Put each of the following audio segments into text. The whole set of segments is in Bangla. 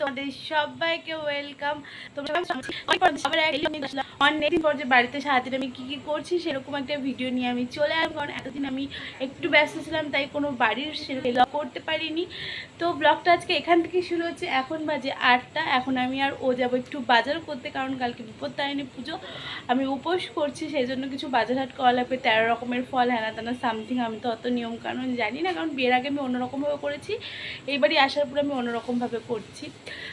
তোমাদের সবাইকে ওয়েলকাম। তোমরা অনেকদিন পর যে বাড়িতে সারাদিন আমি কী কী করছি সেরকম একটা ভিডিও নিয়ে আমি চলে আসব। এতদিন আমি একটু ব্যস্ত ছিলাম, তাই কোনো বাড়ির সেরকম করতে পারিনি। তো ব্লগটা আজকে এখান থেকে শুরু হচ্ছে। এখন বাজে আটটা। এখন আমি আর ও যাব একটু বাজার করতে, কারণ কালকে বিপত্তারিণী পুজো। আমি উপোস করছি, সেই জন্য কিছু বাজার হাট করা লাগবে তেরো রকমের ফল হ্যানা তেনা সামথিং, আমি তো অত নিয়ম কানুন জানি না। কারণ বিয়ের আগে আমি অন্যরকমভাবে করেছি। এইবারই আসার পর আমি অন্যরকমভাবে করছি।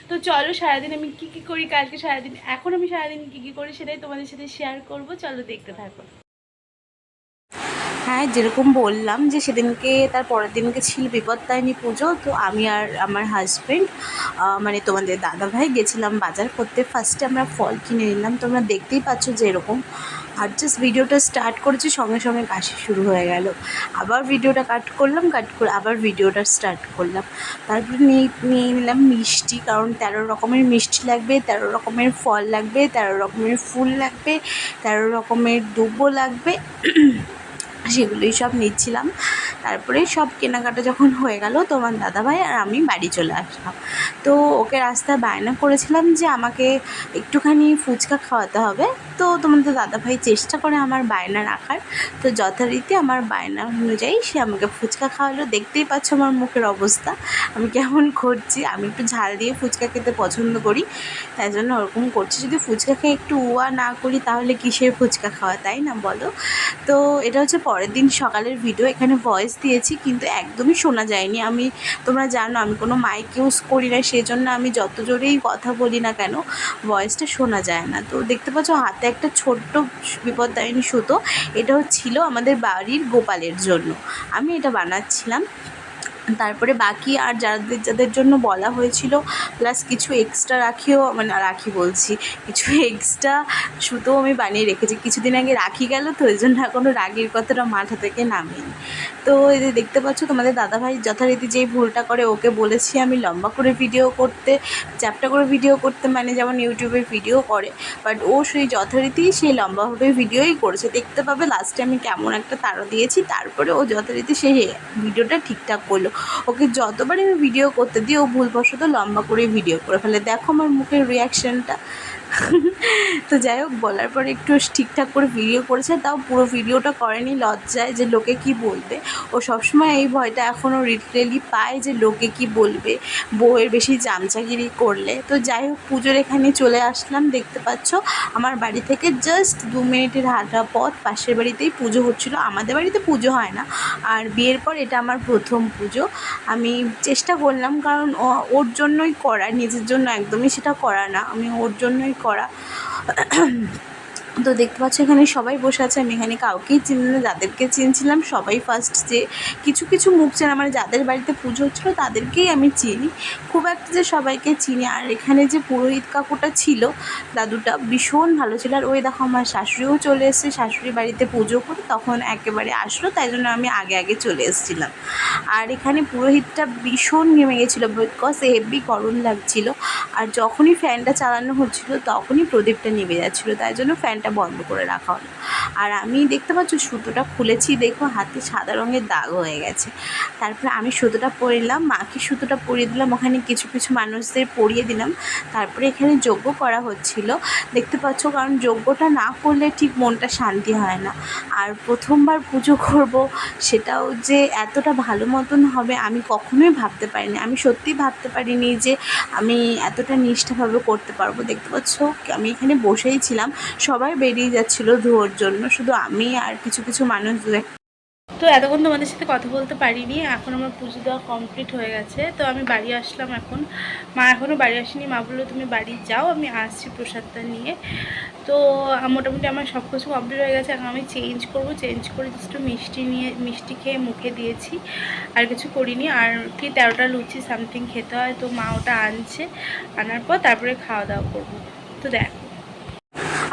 তো চলো সারাদিন আমি কি কি করি, কালকে সারাদিন, এখন আমি সারাদিন কি কি করি সেটাই তোমাদের সাথে শেয়ার করব, চলো দেখতে থাকো। হ্যাঁ যেরকম বললাম যে সেদিনকে তার পরের দিনকে ছিল বিপত্তায়নী পুজো, তো আমি আর আমার হাজব্যান্ড মানে তোমাদের দাদা ভাই গেছিলাম বাজার করতে। ফার্স্টে আমরা ফল কিনে নিলাম। তোমরা দেখতেই পাচ্ছ যে এরকম আর জাস্ট ভিডিওটা স্টার্ট করেছি, সঙ্গে সঙ্গে কাশি শুরু হয়ে গেল। আবার ভিডিওটা কাট করলাম কাট করে আবার ভিডিওটা স্টার্ট করলাম। তারপরে নিয়ে নিয়ে নিলাম মিষ্টি, কারণ তেরো রকমের মিষ্টি লাগবে, তেরো রকমের ফল লাগবে, তেরো রকমের ফুল লাগবে, তেরো রকমের দুব্বো লাগবে। সেগুলোই সব নিচ্ছিলাম। তারপরে সব কেনাকাটা যখন হয়ে গেল, তোমার দাদাভাই আর আমি বাড়ি চলে আসলাম। তো ওকে রাস্তায় বায়না করেছিলাম যে আমাকে একটুখানি ফুচকা খাওয়াতে হবে। তো তোমাদের দাদাভাই চেষ্টা করে আমার বায়না রাখার। তো যথারীতি আমার বায়না অনুযায়ী সে আমাকে ফুচকা খাওয়ালো। দেখতেই পাচ্ছ আমার মুখের অবস্থা। আমি কেমন করছি? আমি একটু ঝাল দিয়ে ফুচকা খেতে পছন্দ করি। তাই জন্য ওরকম করছি। যদি ফুচকা খেয়ে একটু উয়া না করি, তাহলে কিসের ফুচকা খাওয়া? তাই না বলো? তো এটা হচ্ছে পরের দিন সকালের ভিডিও এখানে ভয়েস দিয়েছি, কিন্তু একদমই শোনা যায়নি। আমি, তোমরা জানো, আমি কোনো মাইক ইউজ করি না সেই জন্য আমি যত জোরেই কথা বলি না কেন ভয়েসটা শোনা যায় না। তো দেখতে পাচ্ছ, হাতে একটা ছোট্ট বিপদদায়িনী সুতো, এটাও ছিল আমাদের বাড়ির গোপালের জন্য। আমি এটা বানাচ্ছিলাম। তারপরে বাকি আর যাদের যাদের জন্য বলা হয়েছিল প্লাস কিছু এক্সট্রা রাখিও মানে রাখি বলছি, কিছু এক্সট্রা সুতো আমি বানিয়ে রেখেছি। কিছুদিন আগে রাখি গেল তো ওই জন্য এখনও রাগির কথাটা মাথা থেকে নামিনি। তো এই যে দেখতে পাচ্ছ, তোমাদের দাদাভাই যথারীতি যেই ভুলটা করে, ওকে বলেছি আমি লম্বা করে ভিডিও করতে, চ্যাপটা করে ভিডিও করতে মানে যেমন ইউটিউবে ভিডিও করে বাট ও সেই যথারীতি সেই লম্বাভাবে ভিডিওই করেছে। দেখতে পাবে লাস্টে আমি কেমন একটা তারা দিয়েছি, তারপরে ও যথারীতি সেই ভিডিওটা ঠিকঠাক করল। ওকে যতবার আমি ভিডিও করতে দিই, ও ভুলবশত লম্বা করে ভিডিও করে ফেলে। দেখো আমার মুখের রিয়াকশানটা তো যাই হোক, বলার পরে একটু ঠিকঠাক করে ভিডিও করেছে, তাও পুরো ভিডিওটা করেনি, লজ্জায় যে লোকে কি বলবে। ও সবসময় এই ভয়টা এখনও রিটেলি পায় যে লোকে কি বলবে, বউয়ের বেশি চামচাগিরি করলে। তো যাই হোক, পুজোর এখানে চলে আসলাম, দেখতে পাচ্ছ আমার বাড়ি থেকে জাস্ট দু মিনিটের হাঁটা পথ। পাশের বাড়িতেই পুজো হচ্ছিল, আমাদের বাড়িতে পুজো হয় না। আর বিয়ের পর এটা আমার প্রথম পুজো। আমি চেষ্টা করলাম, কারণ ওর জন্যই করা, নিজের জন্য একদমই সেটা করা না। আমি ওর জন্যই করা। তো দেখতে পাচ্ছ, এখানে সবাই বসে আছে। আমি এখানে কাউকেই চিনি না, যাদেরকে চিনছিলাম, সবাই ফার্স্ট যে কিছু কিছু মুখ চেনা মানে যাদের বাড়িতে পুজো হচ্ছিল, তাদেরকেই আমি চিনি। খুব একটা যে সবাইকে চিনি। আর এখানে যে পুরোহিত কাকুটা ছিল, দাদুটা ভীষণ ভালো ছিল। আর ওই দেখো, আমার শাশুড়িও চলে এসেছে, শাশুড়ি বাড়িতে পুজো করে তখন একেবারে আসলো, তাই জন্য আমি আগে আগে চলে এসেছিলাম। আর এখানে পুরোহিতটা ভীষণ নেমে গেছিল বিকজ হেভি গরম লাগছিল। আর যখনই ফ্যানটা চালানো হচ্ছিল, তখনই প্রদীপটা নিভে যাচ্ছিল। তাই জন্য ফ্যানটা বন্ধ করে রাখা হলো। আর আমি দেখতে পাচ্ছ সুতোটা খুলেছি, দেখো হাতে সাদা রঙের দাগ হয়ে গেছে। তারপরে আমি সুতোটা পরিলাম, মাকে সুতোটা পরিয়ে দিলাম, ওখানে কিছু কিছু মানুষদের পরিয়ে দিলাম। তারপরে এখানে যজ্ঞ করা হচ্ছিল। দেখতে পাচ্ছ, কারণ যজ্ঞটা না করলে ঠিক মনটা শান্তি হয় না। আর প্রথমবার পুজো করব, সেটাও যে এতটা ভালো মতন হবে আমি কখনোই ভাবতে পারিনি। আমি সত্যিই ভাবতে পারিনি যে আমি এতটা নিষ্ঠাভাবে করতে পারব। দেখতে পাচ্ছ, আমি এখানে বসেই ছিলাম, সবাই বেরিয়ে যাচ্ছিল ধোয়ার জন্য। শুধু আমি আর কিছু কিছু মানুষ তো এতক্ষণ তোমাদের সাথে কথা বলতে পারিনি, এখন আমার পুজো দেওয়া কমপ্লিট হয়ে গেছে। তো আমি বাড়ি আসলাম এখন। মা এখনও বাড়ি আসেনি, মা বলল তুমি বাড়ি যাও, আমি আসছি প্রসাদটা নিয়ে। তো মোটামুটি আমার সব কিছু কমপ্লিট হয়ে গেছে, এখন আমি চেঞ্জ করব। চেঞ্জ করে জাস্ট মিষ্টি নিয়ে, মিষ্টি খেয়ে মুখে দিয়েছি। আর কিছু করিনি। আর কি তেরোটা লুচি সামথিং খেতে হয়, তো মা ওটা আনছে। আনার পর তারপরে খাওয়া দাওয়া করব। তো দেখ।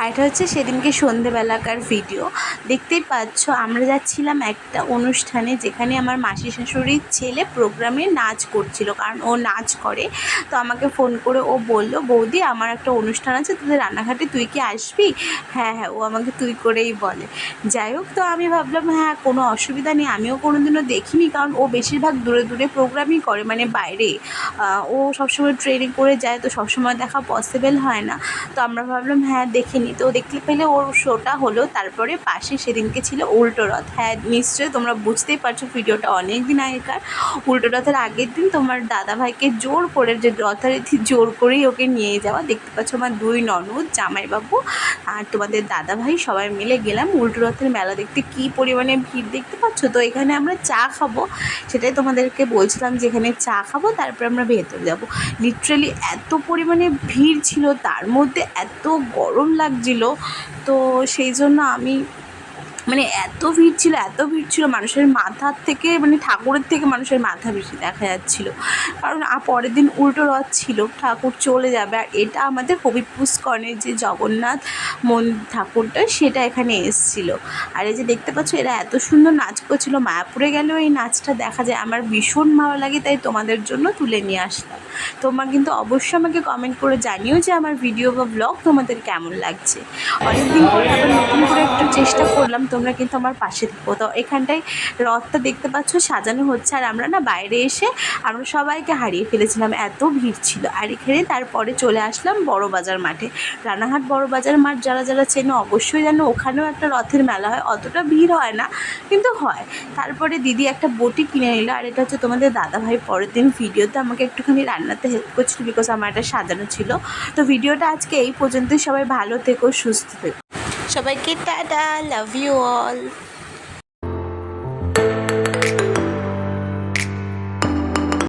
আর এটা হচ্ছে সেদিনকে সন্ধেবেলাকার ভিডিও দেখতেই পাচ্ছ, আমরা যাচ্ছিলাম একটা অনুষ্ঠানে যেখানে আমার মাসি শাশুড়ির ছেলে প্রোগ্রামে নাচ করছিল, কারণ ও নাচ করে। তো আমাকে ফোন করে ও বলল, বৌদি, আমার একটা অনুষ্ঠান আছে, তোদের রান্নাঘাটে তুই কি আসবি? হ্যাঁ হ্যাঁ ও আমাকে তুই করেই বলে। যাই হোক, তো আমি ভাবলাম হ্যাঁ কোনো অসুবিধা নেই, আমিও কোনো দিনও দেখিনি, কারণ ও বেশিরভাগ দূরে দূরে প্রোগ্রামই করে মানে বাইরে। ও সবসময় ট্রেনে করে যায়, তো সবসময় দেখা পসিবল হয় না। তো আমরা ভাবলাম হ্যাঁ দেখে নিই তো দেখতে পেলে ওর শোটা হলো, তারপরে পাশে সেদিনকে ছিল উল্টো রথ। হ্যাঁ নিশ্চয়ই তোমরা বুঝতেই পারছ ভিডিওটা অনেক দিন আগেকার। উল্টো রথের আগের দিন তোমার দাদাভাইকে জোর করে যে যথারীতি জোর করেই ওকে নিয়ে যাওয়া। দেখতে পাচ্ছ আমার দুই ননদ, জামাইবাবু আর তোমাদের দাদাভাই সবাই মিলে গেলাম উল্টো রথের মেলা। দেখতে কী পরিমাণে ভিড় দেখতে পাচ্ছ? তো এখানে আমরা চা খাব, সেটাই তোমাদেরকে বলছিলাম যে এখানে চা খাব, তারপরে আমরা ভেতরে যাব। লিটারেলি এত পরিমাণে ভিড় ছিল, তার মধ্যে এত গরম লাগছিল তো সেই জন্য আমি মানে এত ভিড় ছিল, এত ভিড় ছিল, মানুষের মাথার থেকে মানে ঠাকুরের থেকে মানুষের মাথা বেশি দেখা যাচ্ছিল। কারণ পরের দিন উল্টো রথ ছিল, ঠাকুর চলে যাবে। আর এটা আমাদের হবিব পুষ্করণের যে জগন্নাথ মন, ঠাকুরটা, সেটা এখানে এসছিল। আর এই যে দেখতে পাচ্ছ, এরা এত সুন্দর নাচ করছিল। মায়াপুরে গেলেও এই নাচটা দেখা যায়। আমার ভীষণ ভালো লাগে, তাই তোমাদের জন্য তুলে নিয়ে আসলাম। তোমরা কিন্তু অবশ্যই আমাকে কমেন্ট করে জানিও যে আমার ভিডিও বা ব্লগ তোমাদের কেমন লাগছে। অনেকদিন পরে আবার নতুন করে একটু চেষ্টা করলাম তোমরা কিন্তু আমার পাশে থেকো। তো এখানটায় রথটা দেখতে পাচ্ছ, সাজানো হচ্ছে। আর আমরা না বাইরে এসে আমরা সবাইকে হারিয়ে ফেলেছিলাম, এত ভিড় ছিল। আর এখানে তারপরে চলে আসলাম বড় বাজার মাঠে। রানাঘাট বড় বাজার মাঠ যারা যারা চেনো অবশ্যই জানো, ওখানেও একটা রথের মেলা হয়। অতটা ভিড় হয় না, কিন্তু হয়। তারপরে দিদি একটা বটি কিনে নিল, আর এটা হচ্ছে তোমাদের দাদাভাই পরের দিন ভিডিওতে আমাকে একটুখানি রান্নাতে হেল্প করছিল বিকজ আমার এটা সাজানো ছিল। তো ভিডিওটা আজকে এই পর্যন্তই। সবাই ভালো থেকো, সুস্থ থেকো। সবাইকে টাটা লাভ ইউ অল